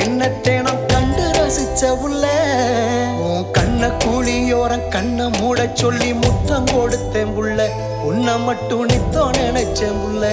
கருத்த கண்டு ரசிச்ச உள்ள? உன் கண்ண கூலியோரம் கண்ணை மூட சொல்லி முத்தம் கொடுத்தேன் புள்ள உன்னை மட்டும் நித்தோ நினைச்சேன் உள்ள.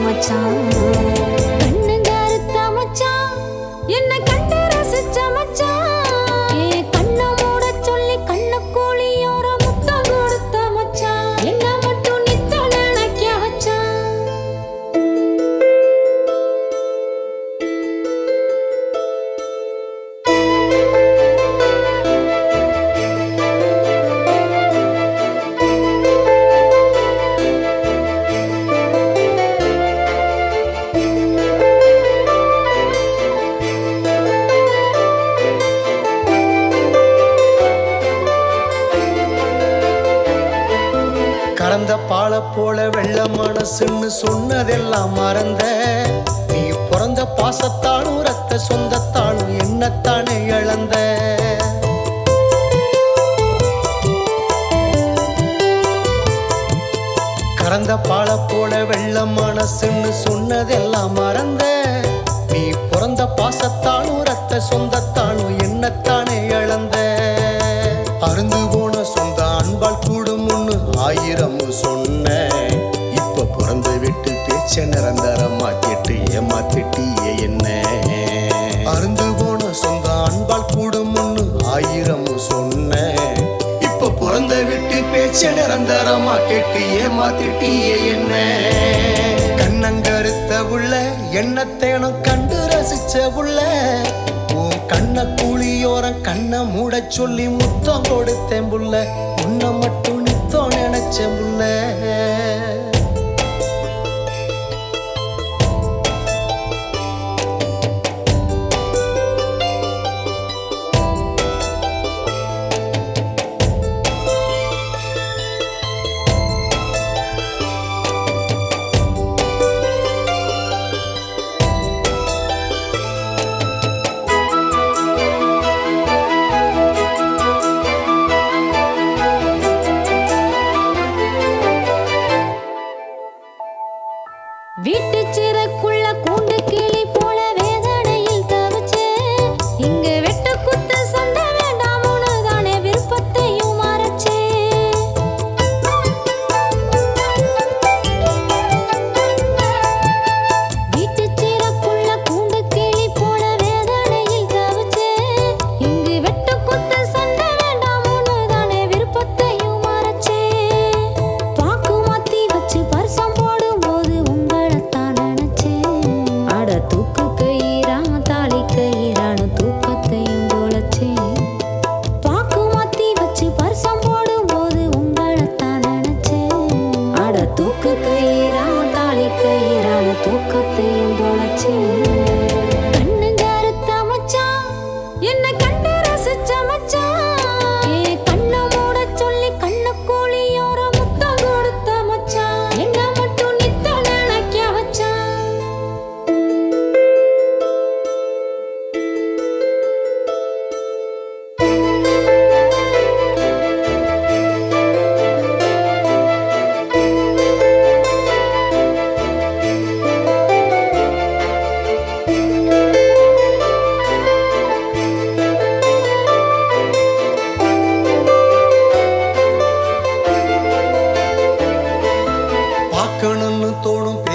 मचाऊं கறந்த பால போல வெள்ள மனசுன்னு சொன்னதெல்லாம் மறந்த. நீ பிறந்த பாசத்தாலும் ரத்த சொந்தத்தாலும் என்னத்தானே இழந்த. கறந்த பால போல வெள்ள மனசுன்னு சொன்னதெல்லாம் மறந்த. நீ பிறந்த பாசத்தாலும் ரத்த சொந்தத்தாலும் என்னத்தான் ஆயிரம் சொன்ன இப்ப பிறந்து விட்டு பேச்ச நிரந்தரமா கேட்டு ஏமாத்திட்டியே என்ன? அருந்து போன சொந்த அன்பால் கூடும்னு ஆயிரம் சொன்ன இப்ப பிறந்த விட்டு பேச்ச நிரந்தரமா கேட்டு ஏமாத்திட்டியே என்ன? கண்ணங்கருத்த உள்ள எண்ணத்தேனும் கண்டு ரசிச்ச உள்ள உன் கண்ண கூலியோரம் கண்ணை மூட சொல்லி முத்தம் கொடுத்தேன் புள்ள. உன்னை மட்டும் நித்தம் to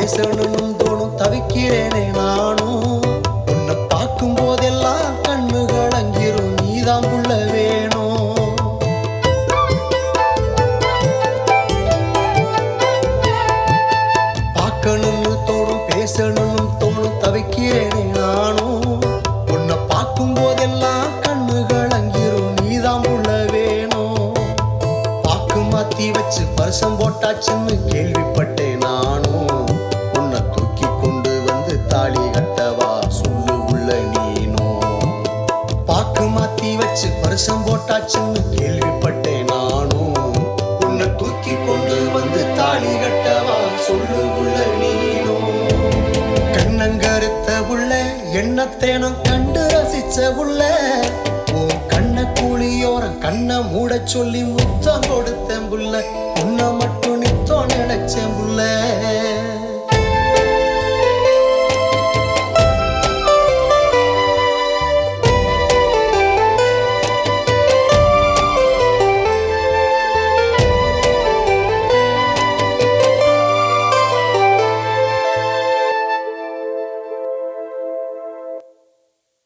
பேசணும் தோணும் தவிக்கிறேனே நானும். உன்னை பார்க்கும் போதெல்லாம் கண்ணுகள் அங்கிரும் நீதான் புள்ள வேணும். பார்க்கணும்னு தோணும் பேசணும்னு தோணும் தவிக்கிறேனே நானும். உன்னை பார்க்கும் போதெல்லாம் கண்ணுகள் அங்கிரும் நீதான் புள்ள வேணும். பாக்கு மாத்தி வச்சு பரிசம் போட்டாச்சுன்னு கேள்விப்பட்டேன் நானும். வருஷம் போட்டாச்சுன்னு கேள்விப்பட்டேன் நானும். உன்னை தூக்கி கொண்டு வந்து தாலி கட்டவா சொல்லு உள்ள நீனும். கண்ணங்கருத்த உள்ள எண்ணத்தேனும் கண்டு ரசிச்ச உள்ள. கண்ண கூலியோரம் கண்ணை மூட சொல்லி முத்தம் கொடுத்தேன் புள்ள. உன்னை மட்டும் நித்தம் நினைச்சேன் புள்ள.